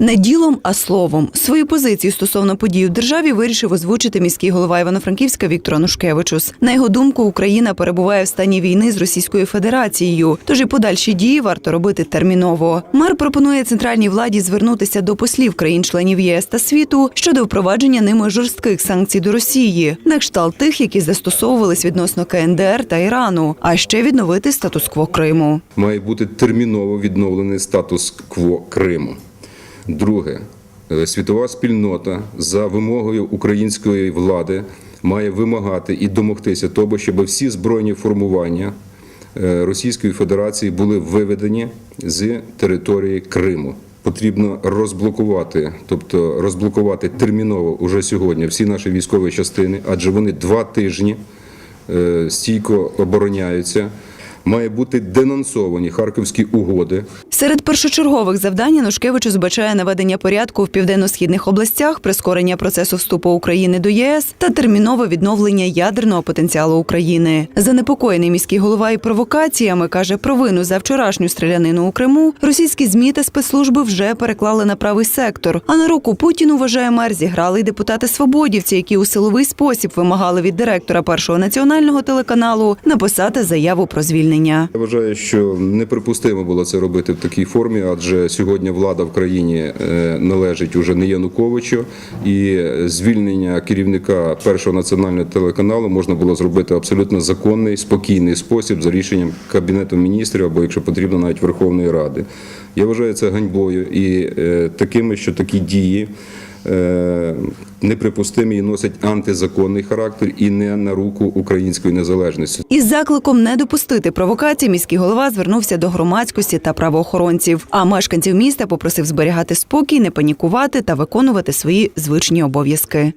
Не ділом, а словом. Свою позицію стосовно подій у державі вирішив озвучити міський голова Івано-Франківська Віктор Анушкевичус. На його думку, Україна перебуває в стані війни з Російською Федерацією, тож і подальші дії варто робити терміново. Мер пропонує центральній владі звернутися до послів країн-членів ЄС та світу щодо впровадження ними жорстких санкцій до Росії, на кшталт тих, які застосовувались відносно КНДР та Ірану, а ще відновити статус-кво Криму. має бути терміново відновлений статус-кво Криму. Друге, е, світова спільнота за вимогою української влади має вимагати і домогтися того, щоб всі збройні формування е, Російської Федерації були виведені з території Криму. Потрібно розблокувати, тобто розблокувати терміново уже сьогодні всі наші військові частини, адже вони два тижні е, стійко обороняються. Має бути денонсовані харківські угоди. Серед першочергових завдань Янушкевичу збачає наведення порядку в південно-східних областях, прискорення процесу вступу України до ЄС та термінове відновлення ядерного потенціалу України. Занепокоєний міський голова і провокаціями каже про вину за вчорашню стрілянину у Криму. Російські змі та спецслужби вже переклали на правий сектор. А на руку Путіну вважає мер зіграли й депутати свободівці, які у силовий спосіб вимагали від директора першого національного телеканалу написати заяву про звільнення. Я вважаю, що неприпустимо було це робити в такій формі, адже сьогодні влада в країні е, належить уже не Януковичу, і звільнення керівника першого національного телеканалу можна було зробити абсолютно законний, спокійний спосіб за рішенням кабінету міністрів або, якщо потрібно, навіть Верховної Ради. Я вважаю це ганьбою і е, такими, що такі дії. Е, Неприпустимі і носять антизаконний характер і не на руку української незалежності. Із закликом не допустити провокацій міський голова звернувся до громадськості та правоохоронців. А мешканців міста попросив зберігати спокій, не панікувати та виконувати свої звичні обов'язки.